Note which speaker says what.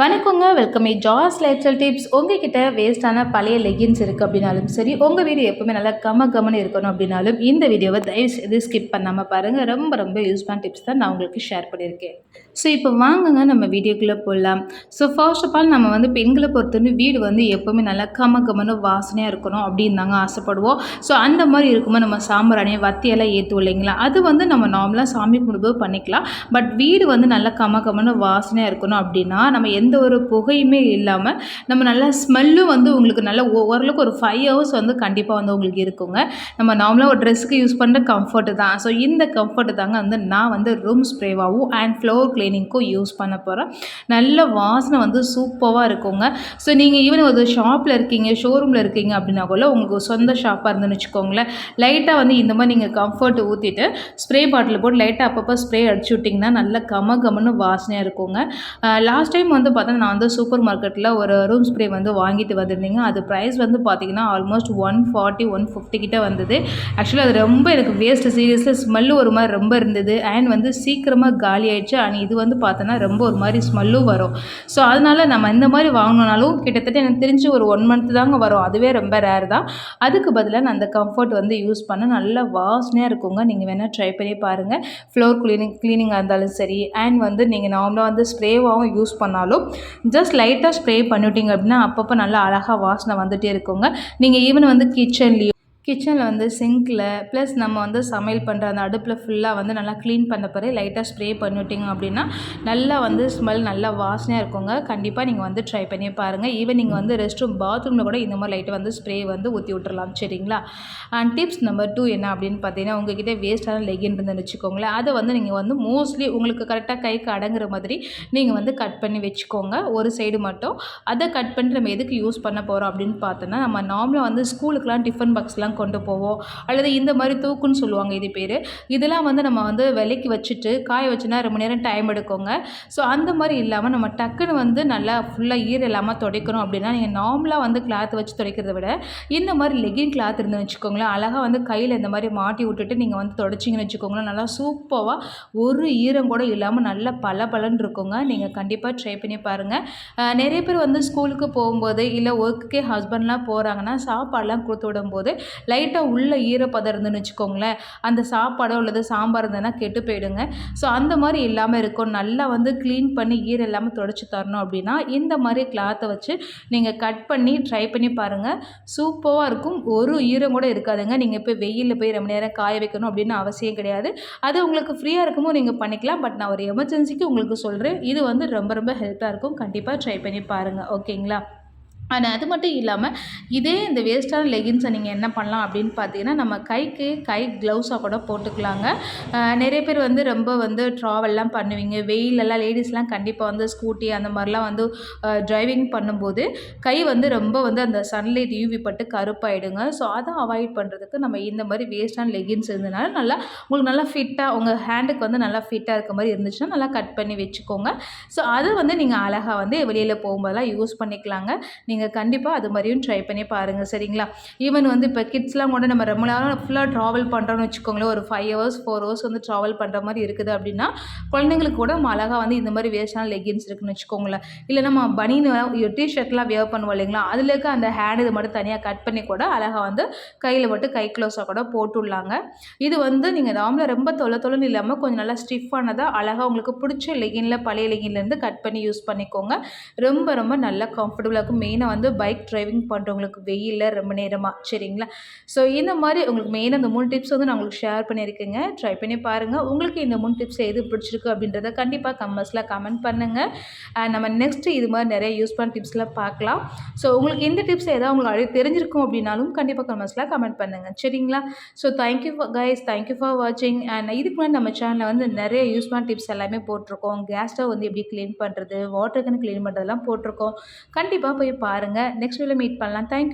Speaker 1: வணக்கங்க welcome Ajaz lifestyle tips உங்ககிட்ட வேஸ்ட்டான பழைய லெகின்ஸ் இருக்குது அப்படின்னாலும் சரி உங்கள் வீடு எப்பவுமே நல்லா கம கமன்னு இருக்கணும் அப்படின்னாலும் இந்த வீடியோவை தயவு செய்து ஸ்கிப் பண்ணாமல் பாருங்கள் ரொம்ப ரொம்ப யூஸ்ஃபான டிப்ஸ் தான் நான் உங்களுக்கு ஷேர் பண்ணியிருக்கேன். ஸோ இப்போ வாங்குங்க நம்ம வீடியோக்குள்ளே போடலாம் ஸோ ஃபர்ஸ்ட் ஆஃப் ஆல் நம்ம வந்து பெண்களை பொறுத்தவரை வீடு வந்து எப்போவுமே நல்லா கம கமன்னு வாசனையாக இருக்கணும் அப்படின்னு தாங்க ஆசைப்படுவோம். ஸோ அந்த மாதிரி இருக்கும்போது நம்ம சாம்பிராணி வத்தியெல்லாம் ஏற்றுவோம் இல்லைங்களா? அது வந்து நம்ம நார்மலாக சாமி கும்பிடும்போது பண்ணிக்கலாம். பட் வீடு வந்து நல்லா கம கமன்னு வாசனையாக இருக்கணும் அப்படின்னா நம்ம எந்த ஒரு புகையுமே இல்லாமல் நம்ம நல்லா ஸ்மெல்லும் வந்து உங்களுக்கு நல்ல ஓரளவுக்கு ஒரு ஃபைவ் ஹவர்ஸ் வந்து கண்டிப்பாக வந்து உங்களுக்கு இருக்குங்க. நம்ம நார்மலாக ஒரு ட்ரெஸ்ஸுக்கு யூஸ் பண்ணுற கம்ஃபர்ட்டு தான். ஸோ இந்த கம்ஃபர்ட்டு தாங்க வந்து நான் வந்து ரூம் ஸ்ப்ரேவாகவும் அண்ட் ஃப்ளோர் கிளீனிங்க்கும் யூஸ் பண்ண போகிறேன் நல்ல வாசனை வந்து சூப்பராக இருக்குங்க. ஸோ நீங்கள் ஈவன் ஒரு ஷாப்பில் இருக்கீங்க ஷோரூமில் இருக்கீங்க அப்படின்னா கூட உங்களுக்கு சொந்த ஷாப்பாக இருந்துன்னு வச்சுக்கோங்களேன். லைட்டாக வந்து இந்த மாதிரி நீங்கள் கம்ஃபர்ட் ஊற்றிட்டு ஸ்ப்ரே பாட்டில் போட்டு லைட்டாக அப்பப்போ ஸ்ப்ரே அடிச்சு விட்டிங்கன்னா நல்ல கம கமன்னு வாசனையாக இருக்குங்க லாஸ்ட் டைம் வந்து பார்த்தா நான் வந்து சூப்பர் மார்க்கெட்டில் ஒரு ரூம் ஸ்ப்ரே வந்து வாங்கிட்டு வந்திருந்தீங்க. அது ப்ரைஸ் வந்து பார்த்தீங்கன்னா almost one forty one fifty கிட்டே வந்தது. ஆக்சுவலாக அது ரொம்ப எனக்கு வேஸ்ட் சீரியஸில் ஸ்மெல்லு ஒரு மாதிரி ரொம்ப இருந்தது. அண்ட் வந்து சீக்கிரமாக காலி ஆயிடுச்சு. அண்ட் இது வந்து பார்த்தோன்னா ரொம்ப ஒரு மாதிரி ஸ்மெல்லும் வரும். ஸோ அதனால் நம்ம இந்த மாதிரி வாங்கினாலும் கிட்டத்தட்ட எனக்கு தெரிஞ்சு ஒரு ஒன் மந்த் தாங்க வரும். அதுவே ரொம்ப ரேர் தான். அதுக்கு பதிலாக நான் அந்த கம்ஃபர்ட் வந்து யூஸ் பண்ண நல்ல வாசனையாக இருக்குங்க. நீங்கள் வேணால் ட்ரை பண்ணி பாருங்கள் ஃப்ளோர் க்ளீனிங் க்ளீனிங்காக இருந்தாலும் சரி. அண்ட் வந்து நீங்கள் நார்மலாக வந்து ஸ்ப்ரேவாகவும் யூஸ் பண்ணாலும் ஜஸ்ட் லைட்டாக ஸ்ப்ரே பண்ணிவிட்டீங்க அப்படின்னா அப்பப்போ நல்லா அழகாக வாசனை வந்துகிட்டே இருக்குங்க. நீங்கள் ஈவன் வந்து கிச்சன்லேயும் கிச்சனில் வந்து சிங்க்கில் ப்ளஸ் நம்ம வந்து சமையல் பண்ணுற அந்த அடுப்பில் ஃபுல்லாக வந்து நல்லா க்ளீன் பண்ண பிறகு லைட்டாக ஸ்ப்ரே பண்ணிவிட்டிங்க அப்படின்னா நல்லா வந்து ஸ்மெல் நல்லா வாசனையாக இருக்குங்க. கண்டிப்பாக நீங்கள் வந்து ட்ரை பண்ணி பாருங்கள் ஈவன் நீங்கள் வந்து ரெஸ்ட் ரூம் பாத்ரூமில் கூட இந்த மாதிரி லைட்டை வந்து ஸ்ப்ரே வந்து ஊற்றி விட்டுறலாம். சரிங்களா? அண்ட் டிப்ஸ் நம்பர் டூ என்ன அப்படின்னு பார்த்தீங்கன்னா உங்ககிட்ட வேஸ்ட்டான லெகின் இருந்துன்னு வச்சுக்கோங்களேன். அதை வந்து நீங்கள் வந்து மோஸ்ட்லி உங்களுக்கு கரெக்டாக கைக்கு அடங்குற மாதிரி நீங்கள் வந்து கட் பண்ணி வச்சுக்கோங்க. ஒரு சைடு மட்டும். அதை கட் பண்ணி நம்ம எதுக்கு யூஸ் பண்ண போகிறோம் அப்படின்னு பார்த்தோன்னா நம்ம நார்மலாக வந்து ஸ்கூலுக்குலாம் டிஃபன் பாக்ஸ்லாம் கொண்டு போவோம். அல்லது இந்த மாதிரி தூக்குன்னு சொல்லுவாங்க இது பேர். இதெல்லாம் வந்து நம்ம வந்து விலைக்கு வச்சுட்டு காய வச்சுனா ரொம்ப நேரம் டைம் எடுக்குங்க. ஸோ அந்த மாதிரி இல்லாமல் நம்ம டக்குன்னு வந்து நல்லா ஃபுல்லாக ஈர இல்லாமல் துடைக்கணும் அப்படின்னா நீங்கள் நார்மலாக வந்து கிளாத் வச்சு துடைக்கிறத விட இந்த மாதிரி லெகின் கிளாத் இருந்து வச்சுக்கோங்களேன். அழகாக வந்து கையில் இந்த மாதிரி மாட்டி விட்டுட்டு நீங்கள் வந்து தொடச்சிங்கன்னு வச்சுக்கோங்களேன். நல்லா சூப்பராக ஒரு ஈரம் கூட இல்லாமல் நல்லா பல இருக்குங்க. நீங்கள் கண்டிப்பாக ட்ரை பண்ணி பாருங்கள் நிறைய பேர் வந்து ஸ்கூலுக்கு போகும்போது இல்லை ஒர்க்குக்கே ஹஸ்பண்ட்லாம் போகிறாங்கன்னா சாப்பாடெலாம் கொடுத்து விடும்போது லைட்டாக உள்ளே ஈரப்பதம் இருந்துன்னு வச்சுக்கோங்களேன். அந்த சாப்பாடோ அல்லது சாம்பார் இருந்ததுன்னா கெட்டு போயிடுங்க. ஸோ அந்த மாதிரி இல்லாமல் இருக்கும் நல்லா வந்து க்ளீன் பண்ணி ஈரம் இல்லாமல் தொடச்சி தரணும் அப்படின்னா இந்த மாதிரி கிளாத்தை வச்சு நீங்கள் கட் பண்ணி ட்ரை பண்ணி பாருங்கள் சூப்பராக இருக்கும். ஒரு ஈரம் கூட இருக்காதுங்க. நீங்கள் போய் வெயிலில் போய் ரொம்ப நேரம் காய வைக்கணும் அப்படின்னு அவசியம் கிடையாது. அது உங்களுக்கு ஃப்ரீயாக இருக்குமோ நீங்கள் பண்ணிக்கலாம். பட் நான் ஒரு எமர்ஜென்சிக்கு உங்களுக்கு சொல்கிறேன் இது வந்து ரொம்ப ரொம்ப ஹெல்ப்பாக இருக்கும். கண்டிப்பாக ட்ரை பண்ணி பாருங்கள் ஓகேங்களா ஆனால் அது மட்டும் இல்லாமல் இதே இந்த வேஸ்ட்டான லெகின்ஸை நீங்கள் என்ன பண்ணலாம் அப்படின்னு பார்த்தீங்கன்னா நம்ம கைக்கு கை க்ளவுஸாக கூட போட்டுக்கலாங்க. நிறைய பேர் வந்து ரொம்ப வந்து ட்ராவல்லாம் பண்ணுவீங்க. வெயிலெல்லாம் லேடிஸ்லாம் கண்டிப்பாக வந்து ஸ்கூட்டி அந்த மாதிரிலாம் வந்து டிரைவிங் பண்ணும்போது கை வந்து ரொம்ப வந்து அந்த சன்லைட் யூவி பட்டு கருப்பாயிடுங்க. ஸோ அதை அவாய்ட் பண்ணுறதுக்கு நம்ம இந்த மாதிரி வேஸ்ட்டான லெகின்ஸ் இருந்ததுனால நல்லா உங்களுக்கு நல்லா ஃபிட்டாக உங்கள் ஹேண்டுக்கு வந்து நல்லா ஃபிட்டாக இருக்க மாதிரி இருந்துச்சுன்னா நல்லா கட் பண்ணி வச்சுக்கோங்க. ஸோ அதை வந்து நீங்கள் அழகாக வந்து வெளியில் போகும்போதெல்லாம் யூஸ் பண்ணிக்கலாங்க. நீங்கள் கண்டிப்பாக அது மாதிரியும் ட்ரை பண்ணி பாருங்கள் சரிங்களா? ஈவன் வந்து இப்போ கிட்ஸ்லாம் கூட நம்ம ரொம்ப நேரம் ஃபுல்லாக ட்ராவல் பண்ணுறோம்னு வச்சுக்கோங்களேன். ஒரு ஃபைவ் ஹவர்ஸ் ஃபோர் ஹவர்ஸ் வந்து ட்ராவல் பண்ணுற மாதிரி இருக்குது அப்படின்னா குழந்தைங்களுக்கு கூட நம்ம அழகாக வந்து இந்த மாதிரி வேஸ்டான லெகின்ஸ் இருக்குன்னு வச்சுக்கோங்களேன். இல்லை நம்ம பனின்னு டிஷர்ட்லாம் வியர் பண்ணுவோம் இல்லைங்களா? அதில் இருக்க அந்த ஹேண்ட் இது மட்டும் தனியாக கட் பண்ணி கூட அழகாக வந்து கையில் மட்டும் கை க்ளோஸாக கூட போட்டுடலாங்க இது வந்து நீங்கள் நார்மலாக ரொம்ப தொலை தொலைன்னு இல்லாமல் கொஞ்சம் நல்லா ஸ்டிஃபானதாக அழகாக உங்களுக்கு பிடிச்ச லெகினில் பழைய லெகின்லேருந்து கட் பண்ணி யூஸ் பண்ணிக்கோங்க. ரொம்ப ரொம்ப நல்லா கம்ஃபர்டபுளாக இருக்கும். மெயினாக வந்து பைக் டிரைவிங் பண்ணுறவங்களுக்கு வெயிலில் ரொம்ப நேரமாக சரிங்களா? ஸோ இந்த மாதிரி உங்களுக்கு மெயினாக இந்த மூணு டிப்ஸ் வந்து நான் உங்களுக்கு ஷேர் பண்ணியிருக்கேங்க. ட்ரை பண்ணி பாருங்கள் உங்களுக்கு இந்த மூணு டிப்ஸ் எது பிடிச்சிருக்கு அப்படின்றத கண்டிப்பாக கமெண்ட்ஸில் கமெண்ட் பண்ணுங்கள் அண்ட் நம்ம நெக்ஸ்ட்டு இது மாதிரி நிறைய யூஸ் பண்ண டிப்ஸ்லாம் பார்க்கலாம். ஸோ உங்களுக்கு இந்த டிப்ஸ் ஏதாவது உங்களுக்கு அழகாக தெரிஞ்சிருக்கும் அப்படின்னாலும் கண்டிப்பாக கமெண்ட்ஸில் கமெண்ட் பண்ணுங்கள் சரிங்களா? So thank you guys thank you for வாட்சிங் அண்ட் இதுக்கு முன்னாடி நம்ம சேனலில் வந்து நிறைய யூஸ் பண்ண டிப்ஸ் எல்லாமே போட்டிருக்கோம். கேஸ் ஸ்டவ் வந்து எப்படி க்ளீன் பண்ணுறது வாட்டர் கேன் க்ளீன் பண்ணுறதெல்லாம் போட்டிருக்கோம். கண்டிப்பாக போய் பாருங்கள் நெக்ஸ்ட் வீடியோவில் மீட் பண்ணலாம். தேங்க்யூ